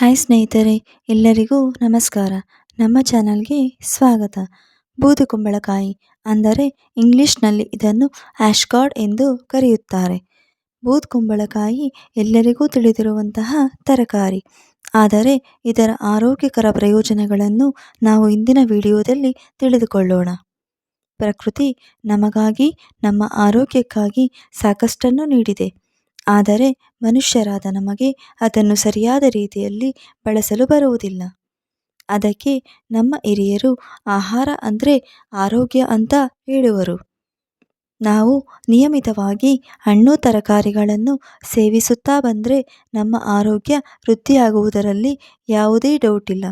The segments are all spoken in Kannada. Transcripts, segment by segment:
ಹಾಯ್ ಸ್ನೇಹಿತರೆ, ಎಲ್ಲರಿಗೂ ನಮಸ್ಕಾರ. ನಮ್ಮ ಚಾನಲ್ಗೆ ಸ್ವಾಗತ. ಬೂದು ಕುಂಬಳಕಾಯಿ ಅಂದರೆ ಇಂಗ್ಲಿಷ್ನಲ್ಲಿ ಇದನ್ನು ಆಶ್ಗಾರ್ಡ್ ಎಂದು ಕರೆಯುತ್ತಾರೆ. ಬೂದುಕುಂಬಳಕಾಯಿ ಎಲ್ಲರಿಗೂ ತಿಳಿದಿರುವಂತಹ ತರಕಾರಿ. ಆದರೆ ಇದರ ಆರೋಗ್ಯಕರ ಪ್ರಯೋಜನಗಳನ್ನು ನಾವು ಇಂದಿನ ವಿಡಿಯೋದಲ್ಲಿ ತಿಳಿದುಕೊಳ್ಳೋಣ. ಪ್ರಕೃತಿ ನಮಗಾಗಿ, ನಮ್ಮ ಆರೋಗ್ಯಕ್ಕಾಗಿ ಸಾಕಷ್ಟನ್ನು ನೀಡಿದೆ. ಆದರೆ ಮನುಷ್ಯರಾದ ನಮಗೆ ಅದನ್ನು ಸರಿಯಾದ ರೀತಿಯಲ್ಲಿ ಬಳಸಲು ಬರುವುದಿಲ್ಲ. ಅದಕ್ಕೆ ನಮ್ಮ ಹಿರಿಯರು ಆಹಾರ ಅಂದರೆ ಆರೋಗ್ಯ ಅಂತ ಹೇಳುವರು. ನಾವು ನಿಯಮಿತವಾಗಿ ಹಣ್ಣು ತರಕಾರಿಗಳನ್ನು ಸೇವಿಸುತ್ತಾ ಬಂದರೆ ನಮ್ಮ ಆರೋಗ್ಯ ವೃದ್ಧಿಯಾಗುವುದರಲ್ಲಿ ಯಾವುದೇ ಡೌಟ್ ಇಲ್ಲ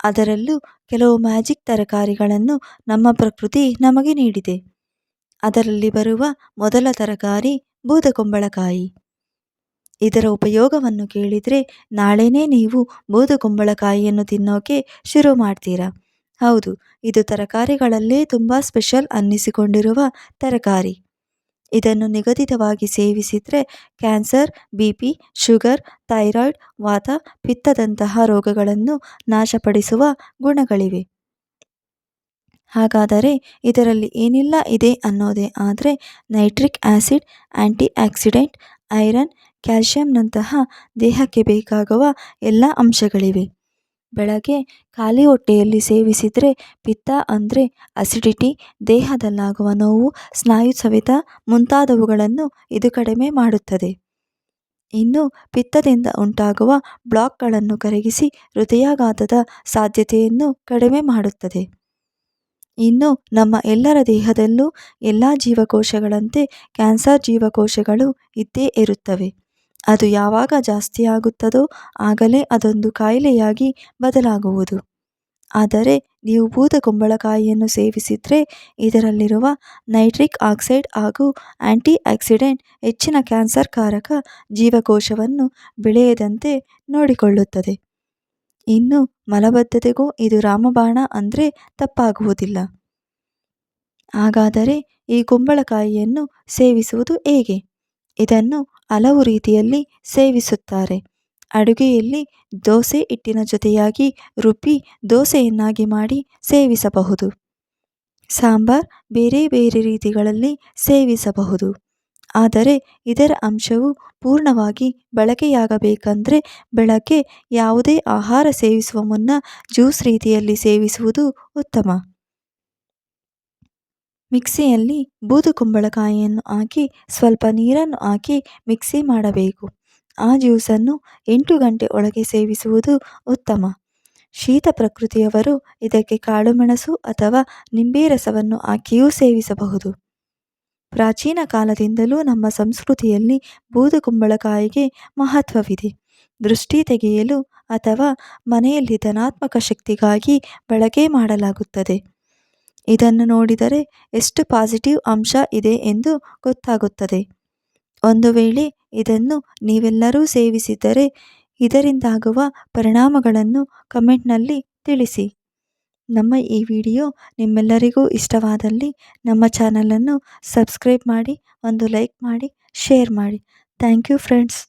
ಅದರಲ್ಲೂ ಕೆಲವು ಮ್ಯಾಜಿಕ್ ತರಕಾರಿಗಳನ್ನು ನಮ್ಮ ಪ್ರಕೃತಿ ನಮಗೆ ನೀಡಿದೆ. ಅದರಲ್ಲಿ ಬರುವ ಮೊದಲ ತರಕಾರಿ ಬೂದಕುಂಬಳಕಾಯಿ ಇದರ ಉಪಯೋಗವನ್ನು ಕೇಳಿದರೆ ನಾಳೆನೇ ನೀವು ಬೂದಕುಂಬಳಕಾಯಿಯನ್ನು ತಿನ್ನೋಕೆ ಶುರು ಮಾಡ್ತೀರಾ? ಹೌದು, ಇದು ತರಕಾರಿಗಳಲ್ಲೇ ತುಂಬ ಸ್ಪೆಷಲ್ ಅನ್ನಿಸಿಕೊಂಡಿರುವ ತರಕಾರಿ. ಇದನ್ನು ನಿಗದಿತವಾಗಿ ಸೇವಿಸಿದರೆ cancer, B P, sugar, thyroid, ವಾತ, ಪಿತ್ತದಂತಹ ರೋಗಗಳನ್ನು ನಾಶಪಡಿಸುವ ಗುಣಗಳಿವೆ. ಹಾಗಾದರೆ ಇದರಲ್ಲಿ ಏನೆಲ್ಲ ಇದೆ ಅನ್ನೋದೇ. ಆದರೆ nitric acid antioxidant iron, ಕ್ಯಾಲ್ಶಿಯಂನಂತಹ ದೇಹಕ್ಕೆ ಬೇಕಾಗುವ ಎಲ್ಲ ಅಂಶಗಳಿವೆ. ಬೆಳಗ್ಗೆ ಖಾಲಿ ಹೊಟ್ಟೆಯಲ್ಲಿ ಸೇವಿಸಿದರೆ ಪಿತ್ತ ಅಂದರೆ ಅಸಿಡಿಟಿ ದೇಹದಲ್ಲಾಗುವ ನೋವು, ಸ್ನಾಯು ಸವೆತ ಮುಂತಾದವುಗಳನ್ನು ಇದು ಕಡಿಮೆ ಮಾಡುತ್ತದೆ. ಇನ್ನು ಪಿತ್ತದಿಂದ ಉಂಟಾಗುವ ಬ್ಲಾಕ್ಗಳನ್ನು ಕರಗಿಸಿ ಹೃದಯಾಘಾತದ ಸಾಧ್ಯತೆಯನ್ನು ಕಡಿಮೆ ಮಾಡುತ್ತದೆ. ಇನ್ನು ನಮ್ಮ ಎಲ್ಲರ ದೇಹದಲ್ಲೂ ಎಲ್ಲ ಜೀವಕೋಶಗಳಂತೆ ಕ್ಯಾನ್ಸರ್ ಜೀವಕೋಶಗಳು ಇದ್ದೇ ಇರುತ್ತವೆ. ಅದು ಯಾವಾಗ ಜಾಸ್ತಿಯಾಗುತ್ತದೋ ಆಗಲೇ ಅದೊಂದು ಕಾಯಿಲೆಯಾಗಿ ಬದಲಾಗುವುದು. ಆದರೆ ನೀವು ಬೂದಕುಂಬಳಕಾಯಿಯನ್ನು ಸೇವಿಸಿದರೆ ಇದರಲ್ಲಿರುವ ನೈಟ್ರಿಕ್ ಆಕ್ಸೈಡ್ ಹಾಗೂ ಆ್ಯಂಟಿ ಆಕ್ಸಿಡೆಂಟ್ ಹೆಚ್ಚಿನ ಕ್ಯಾನ್ಸರ್ ಕಾರಕ ಜೀವಕೋಶವನ್ನು ಬೆಳೆಯದಂತೆ ನೋಡಿಕೊಳ್ಳುತ್ತದೆ. ಇನ್ನು ಮಲಬದ್ಧತೆಗೂ ಇದು ರಾಮಬಾಣ ಅಂದರೆ ತಪ್ಪಾಗುವುದಿಲ್ಲ. ಹಾಗಾದರೆ ಈ ಕುಂಬಳಕಾಯಿಯನ್ನು ಸೇವಿಸುವುದು ಹೇಗೆ? ಇದನ್ನು ಹಲವು ರೀತಿಯಲ್ಲಿ ಸೇವಿಸುತ್ತಾರೆ. ಅಡುಗೆಯಲ್ಲಿ ದೋಸೆ ಹಿಟ್ಟಿನ ಜೊತೆಯಾಗಿ ರುಬ್ಬಿ ದೋಸೆಯನ್ನಾಗಿ ಮಾಡಿ ಸೇವಿಸಬಹುದು. ಸಾಂಬಾರ್ ಬೇರೆ ಬೇರೆ ರೀತಿಗಳಲ್ಲಿ ಸೇವಿಸಬಹುದು. ಆದರೆ ಇದರ ಅಂಶವು ಪೂರ್ಣವಾಗಿ ಬಳಕೆಯಾಗಬೇಕಂದ್ರೆ ಬೆಳಗ್ಗೆ ಯಾವುದೇ ಆಹಾರ ಸೇವಿಸುವ ಮುನ್ನ ಜ್ಯೂಸ್ ರೀತಿಯಲ್ಲಿ ಸೇವಿಸುವುದು ಉತ್ತಮ. ಮಿಕ್ಸಿಯಲ್ಲಿ ಬೂದುಕುಂಬಳಕಾಯಿಯನ್ನು ಹಾಕಿ, ಸ್ವಲ್ಪ ನೀರನ್ನು ಹಾಕಿ ಮಿಕ್ಸಿ ಮಾಡಬೇಕು. ಆ ಜ್ಯೂಸನ್ನು ಎಂಟು ಗಂಟೆ ಒಳಗೆ ಸೇವಿಸುವುದು ಉತ್ತಮ. ಶೀತ ಪ್ರಕೃತಿಯವರು ಇದಕ್ಕೆ ಕಾಳುಮೆಣಸು ಅಥವಾ ನಿಂಬೆ ರಸವನ್ನು ಹಾಕಿಯೂ ಸೇವಿಸಬಹುದು. ಪ್ರಾಚೀನ ಕಾಲದಿಂದಲೂ ನಮ್ಮ ಸಂಸ್ಕೃತಿಯಲ್ಲಿ ಬೂದುಕುಂಬಳಕಾಯಿಗೆ ಮಹತ್ವವಿದೆ. ದೃಷ್ಟಿ ತೆಗೆಯಲು ಅಥವಾ ಮನೆಯಲ್ಲಿ ಧನಾತ್ಮಕ ಶಕ್ತಿಗಾಗಿ ಬಳಕೆ ಮಾಡಲಾಗುತ್ತದೆ. ಇದನ್ನು ನೋಡಿದರೆ ಎಷ್ಟು ಪಾಸಿಟಿವ್ ಅಂಶ ಇದೆ ಎಂದು ಗೊತ್ತಾಗುತ್ತದೆ. ಒಂದು ವೇಳೆ ಇದನ್ನು ನೀವೆಲ್ಲರೂ ಸೇವಿಸಿದರೆ ಇದರಿಂದಾಗುವ ಪರಿಣಾಮಗಳನ್ನು ಕಮೆಂಟ್ನಲ್ಲಿ ತಿಳಿಸಿ. ನಮ್ಮ ಈ ವಿಡಿಯೋ ನಿಮ್ಮೆಲ್ಲರಿಗೂ ಇಷ್ಟವಾದಲ್ಲಿ ನಮ್ಮ ಚಾನಲನ್ನು ಸಬ್ಸ್ಕ್ರೈಬ್ ಮಾಡಿ, ಒಂದು ಲೈಕ್ ಮಾಡಿ, ಶೇರ್ ಮಾಡಿ. Thank you friends.